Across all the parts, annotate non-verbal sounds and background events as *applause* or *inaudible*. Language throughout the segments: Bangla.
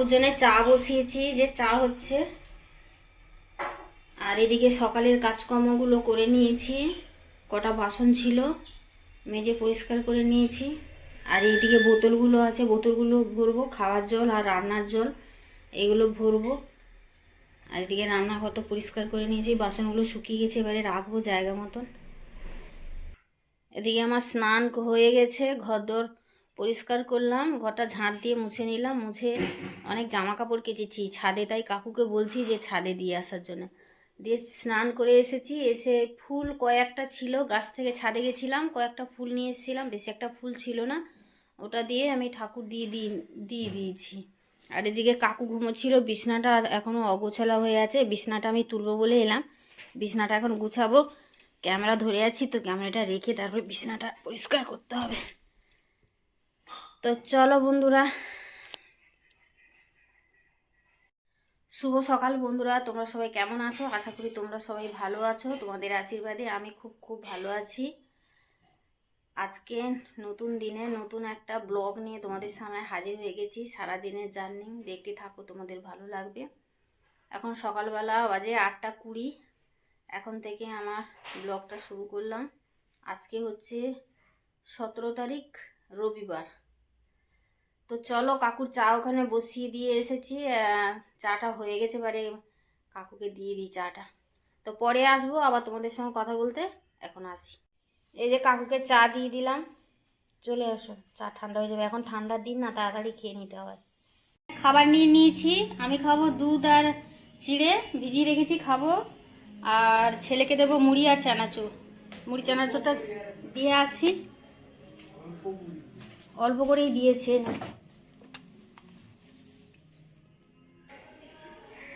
কাকুর জন্য চা বসিয়েছি, যে চা হচ্ছে। আর এদিকে সকালের কাজকর্মগুলো করে নিয়েছি। কটা বাসন ছিল, মেজে পরিষ্কার করে নিয়েছি। আর এইদিকে বোতলগুলো আছে, বোতলগুলো ভরবো, খাওয়ার জল আর রান্নার জল, এগুলো ভরবো। আর এদিকে রান্নাঘর তো পরিষ্কার করে নিয়েছি, বাসনগুলো শুকিয়ে গেছে, এবারে রাখব জায়গা মতন। এদিকে আমার স্নান হয়ে গেছে, ঘরদোর পরিষ্কার করলাম, ঘরটা ঝাঁট দিয়ে মুছে নিলাম, মুছে অনেক জামা কাপড় কেচেছি, ছাদে তাই কাকুকে বলছি যে ছাদে দিয়ে আসার জন্য। দিয়ে স্নান করে এসেছি, এসে ফুল কয়েকটা ছিল, গাছ থেকে ছাদে গেছিলাম, কয়েকটা ফুল নিয়ে এসেছিলাম, বেশি একটা ফুল ছিল না। ওটা দিয়ে আমি ঠাকুর দিয়ে দিয়ে দিয়ে দিয়েছি। আর এদিকে কাকু ঘুমোচ্ছিল, বিছনাটা এখনও অগোছালা হয়ে আছে, বিছনাটা আমি তুলবো বলে এলাম। বিছনাটা এখন গুছাবো, ক্যামেরা ধরে আছি তো, ক্যামেরাটা রেখে তারপর বিছনাটা পরিষ্কার করতে হবে। তো চলো বন্ধুরা। শুভ সকাল বন্ধুরা, তোমরা সবাই কেমন আছো? আশা করি তোমরা সবাই ভালো আছো। তোমাদের আশীর্বাদে আমি খুব খুব ভালো আছি। আজকে নতুন দিনে নতুন একটা ব্লগ নিয়ে তোমাদের সামনে হাজির হয়ে গেছি। সারা দিনের জার্নি, দেখতে থাকো, তোমাদের ভালো লাগবে। এখন সকালবেলা বাজে আটটা কুড়ি। এখন থেকে আমার ব্লগটা শুরু করলাম। আজকে হচ্ছে সতেরো তারিখ, রবিবার। তো চলো কাকুর চা ওখানে বসিয়ে দিয়ে এসেছি। চাটা হয়ে গেছে এবারে কাকুকে দিয়ে দিই চাটা। তো পরে আসব, আবার তোমাদের সঙ্গে কথা বলতে এখন আসি। এই যে কাকুকে চা দিয়ে দিলাম। চলে আসো চা ঠান্ডা হয়ে যাবে। এখন ঠান্ডার দিন না, তাড়াতাড়ি খেয়ে নিতে হয় খাবার নিয়ে নিয়েছি। আমি খাব দুধ আর চিড়ে, ভিজিয়ে রেখেছি খাব। আর ছেলেকে দেবো মুড়ি আর চানাচুর। মুড়ি চানাচুরটা দিয়ে আসি। অল্প করেই দিয়েছে।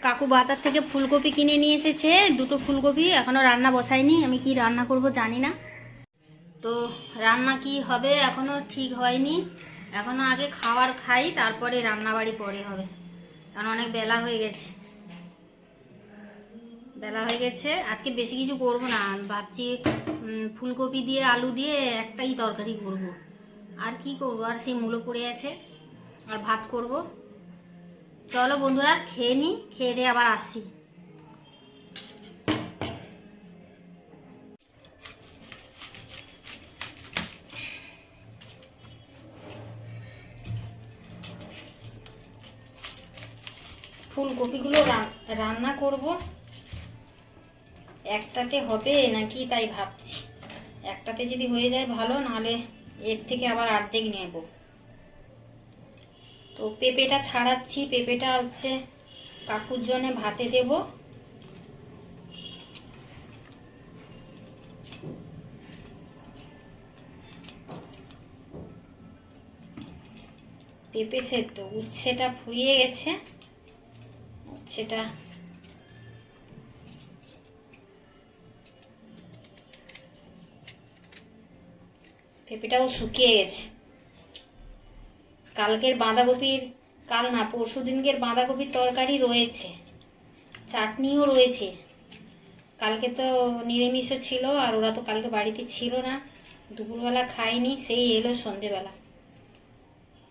কাকু বাজার থেকে ফুলকপি কিনে নিয়ে এসেছে। দুটো ফুলকপি এখনও রান্না বসাইনি আমি কি রান্না করব জানি না। তো রান্না কি হবে এখনও ঠিক হয়নি। এখনও আগে খাবার খাই, তারপরে রান্নাবাড়ি পরে হবে। কারণ অনেক বেলা হয়ে গেছে। বেলা হয়ে গেছে। আজকে বেশি কিছু করব না। ভাবছি ফুলকপি দিয়ে, আলু দিয়ে একটাই তরকারি করব। আর কি করব? আর সেই মূলো পড়ে আছে। আর ভাত করব। চলো বন্ধুরা, খেয়ে নিই খেয়ে দিয়ে আবার আসি। ফুলকপিগুলো রান্না করব। একটাতে হবে নাকি তাই ভাবছি। একটাতে যদি হয়ে যায় ভালো, নাহলে এর থেকে আবার অর্ধেক নেব। তো পেঁপেটা ছাড়াচ্ছি, পেঁপেটা হচ্ছে কাকুর জন্য ভাতে দেব। পেঁপে সেদ্ধ, উচ্ছেটা ফুরিয়ে গেছে। উচ্ছেটা পেঁপেটাও শুকিয়ে গেছে। কালকের বাঁধাকপির কাল না পরশু দিনকের বাঁধাকপির তরকারি রয়েছে, চাটনিও রয়েছে। কালকে তো নিরামিষও ছিল আর ওরা তো কালকে বাড়িতে ছিল না, দুপুরবেলা খাইনি সেই এলো সন্ধেবেলা।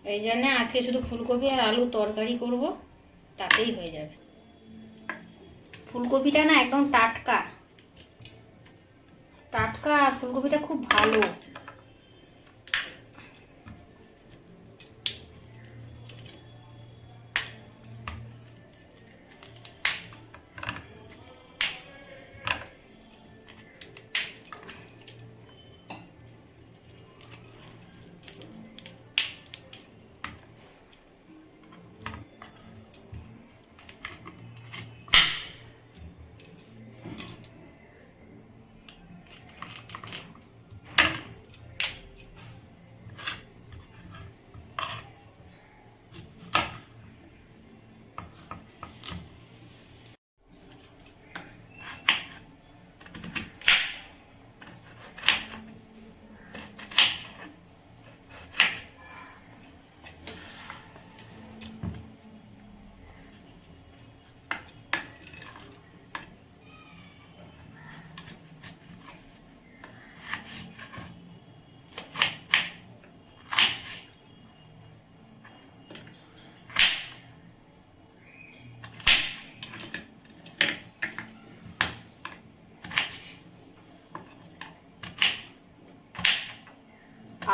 এই জন্য আজকে শুধু ফুলকপি আর আলু তরকারি করব, তাতেই হয়ে যাবে। ফুলকপিটা না একদম টাটকা। টাটকা ফুলকপিটা খুব ভালো।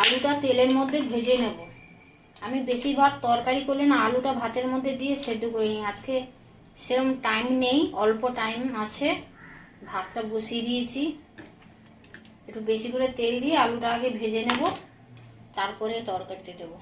আলুটা তেলের মধ্যে ভেজে নেব। আমি বেশিরভাগ তরকারি করলে না আলুটা ভাতের মধ্যে দিয়ে সেদ্ধ করে নিই। আজকে সেরকম টাইম নেই, অল্প টাইম আছে। ভাতটা বসিয়ে দিয়েছি। একটু বেশি করে তেল দিয়ে আলুটা আগে ভেজে নেব। তারপরে তরকারিতে দেবো।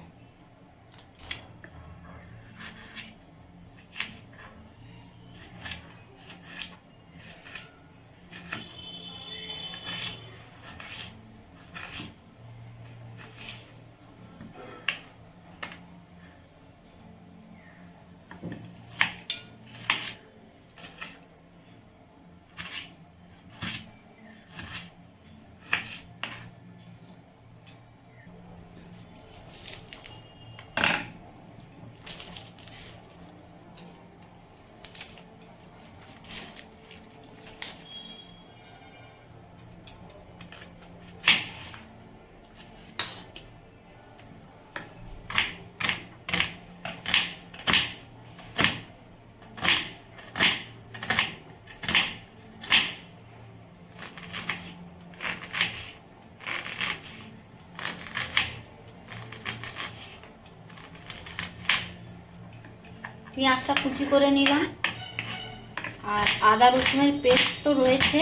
পেঁয়াজটা কুচি করে নিলাম। আর আদা রসুনের পেস্ট তো রয়েছে।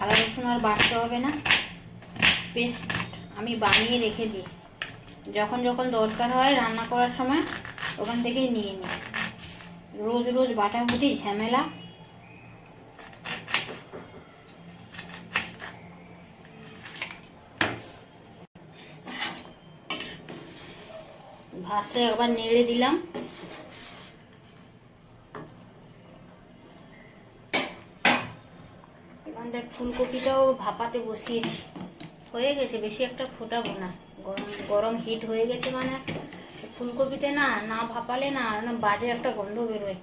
আদা রসুন আর বাড়তে হবে না। পেস্ট আমি বানিয়ে রেখে দিই। যখন যখন দরকার হয় রান্না করার সময় ওখান থেকেই নিয়ে নিই। রোজ রোজ বাটা বাটাবুটি ঝামেলা। ভাতটা একবার নেড়ে দিলাম। এখান দেখ, ফুলকপিটাও ভাপাতে বসিয়েছি। হয়ে গেছে, বেশি একটা ফোটাবো না। গরম গরম হিট হয়ে গেছে মানে। ফুলকপিতে না না ভাপালে না না বাজে একটা গন্ধ বেরোয়।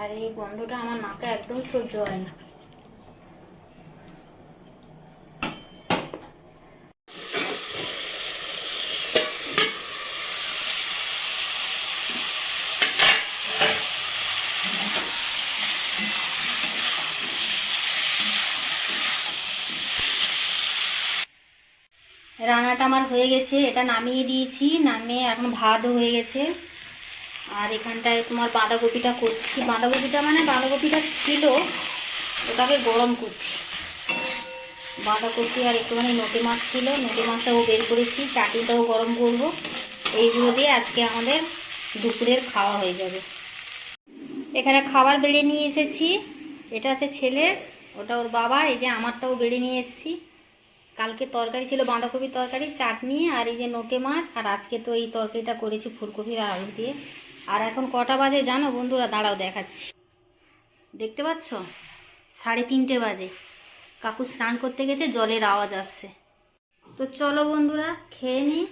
আর এই গন্ধটা আমার নাকে একদম সহ্য হয় না। রান্নাটা আমার হয়ে গেছে, এটা নামিয়ে দিয়েছি, নামিয়ে এখন ভাতও হয়ে গেছে। আর এখানটায় তোমার বাঁধাকপিটা করছি। বাঁধাকপিটা মানে বাঁধাকপিটা ছিল, ওটাকে গরম করছি। বাঁধাকপি আর একটুখানি নোটে মাছ ছিল, নোটে মাছটাও বের করেছি, চাটনিটাও গরম করব। এইগুলো দিয়ে আজকে আমাদের দুপুরের খাওয়া হয়ে যাবে। এখানে খাবার বেড়ে নিয়ে এসেছি। এটা হচ্ছে ছেলের, ওটা ওর বাবার, এই যে আমারটাও বেড়ে নিয়ে এসেছি। কালকে তরকারি ছিল বাঁধাকপির তরকারি, চাটনি আর এই যে নোটে মাছ, আর আজকে তো এই তরকারিটা করেছি ফুলকপির আর আলু দিয়ে। আর এখন কটা বাজে জানো বন্ধুরা? দাঁড়াও দেখাচ্ছি। দেখতে পাচ্ছ? সাড়ে তিনটে বাজে। কাকু স্নান করতে গেছে, জলের আওয়াজ আসছে। তো চলো বন্ধুরা, খেয়ে নিই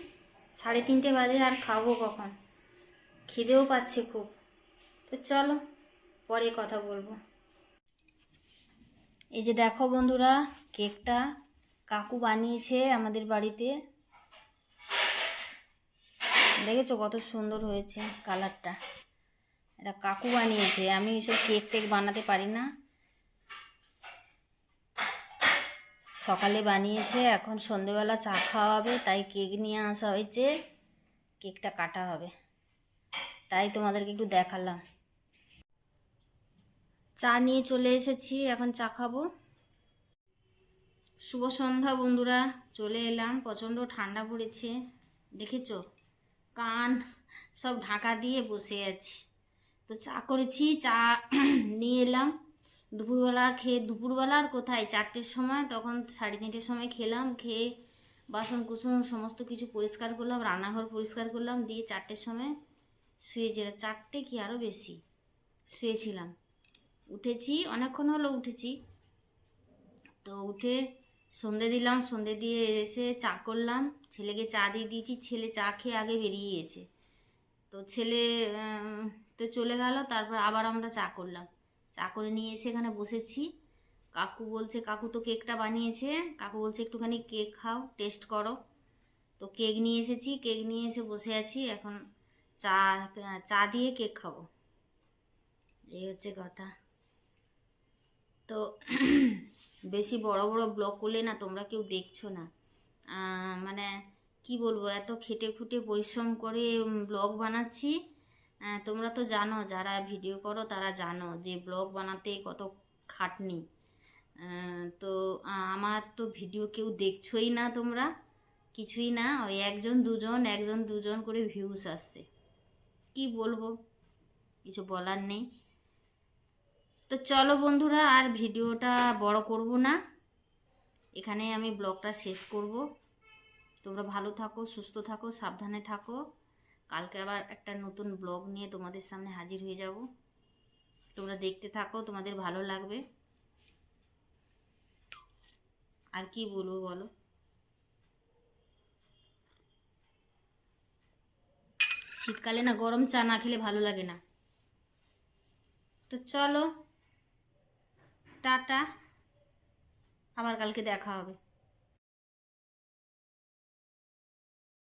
সাড়ে তিনটে বাজে, আর খাব কখন? খিদেও পাচ্ছে খুব। তো চলো, পরে কথা বলব। এই যে দেখো বন্ধুরা, কেকটা কাকু বানিয়েছে আমাদের বাড়িতে। দেখেছ কত সুন্দর হয়েছে কালারটা। এটা কাকু বানিয়েছে, আমি এসব কেক টেক বানাতে পারি না। সকালে বানিয়েছে, এখন সন্ধেবেলা চা খাওয়া হবে তাই কেক নিয়ে আসা হয়েছে। কেকটা কাটা হবে। তাই তোমাদেরকে একটু দেখালাম। চা নিয়ে চলে এসেছি, এখন চা খাব। শুভ সন্ধ্যা বন্ধুরা, চলে এলাম, প্রচণ্ড ঠান্ডা পড়েছে, দেখেছ? কান সব ঢাকা দিয়ে বসে আছি। তো চা করেছি, চা *clears throat* নিয়ে এলাম। দুপুরবেলা খেয়ে, দুপুরবেলা আর কোথায়? চারটের সময়, তখন সাড়ে তিনটের সময় খেলাম, খেয়ে বাসন কুসন সমস্ত কিছু পরিষ্কার করলাম, রান্নাঘর পরিষ্কার করলাম, দিয়ে চারটের সময় শুয়েছিলাম। চারটে কি আরও বেশি? শুয়েছিলাম। উঠেছি, অনেকক্ষণ হলো উঠেছি। তো উঠে সন্ধে দিলাম, সন্ধে দিয়ে এসে চা করলাম। ছেলেকে চা দিয়ে দিয়েছি, ছেলে চা খেয়ে আগে বেরিয়ে গেছে তো ছেলে তো চলে গেল, তারপর আবার আমরা চা করলাম। চা করে নিয়ে এসে এখানে বসেছি। কাকু বলছে, কাকু, তো কেকটা বানিয়েছে। কাকু বলছে, একটুখানি কেক খাও, টেস্ট করো। তো কেক নিয়ে এসেছি, কেক নিয়ে এসে বসে আছি। এখন চা চা দিয়ে কেক খাব। এই হচ্ছে কথা। তো বেশি বড় বড় ব্লগ করলে না তোমরা কেউ দেখছ না। মানে কি বলব, এত খেটে খুটে পরিশ্রম করে ব্লগ বানাচ্ছি। তোমরা তো জানো, যারা ভিডিও করো তারা জানো যে ব্লগ বানাতে কত খাটনি। তো আমার তো ভিডিও কেউ দেখছোই না তোমরা, কিছুই না। ওই একজন দুজন একজন দুজন করে ভিউস আসছে। কি বলব, কিছু বলার নেই। তো চলো বন্ধুরা, আর ভিডিওটা বড় করব না। এখানে আমি ব্লগটা শেষ করব। তোমরা ভালো থাকো, সুস্থ থাকো, সাবধানে থাকো। কালকে আবার একটা নতুন ব্লগ নিয়ে তোমাদের সামনে হাজির হয়ে যাব। তোমরা দেখতে থাকো, তোমাদের ভালো লাগবে। আর কি বলব বলো? শীতকালে না গরম চা না খেলে ভালো লাগে না। তো চলো। টাটা। আবার কালকে দেখা হবে।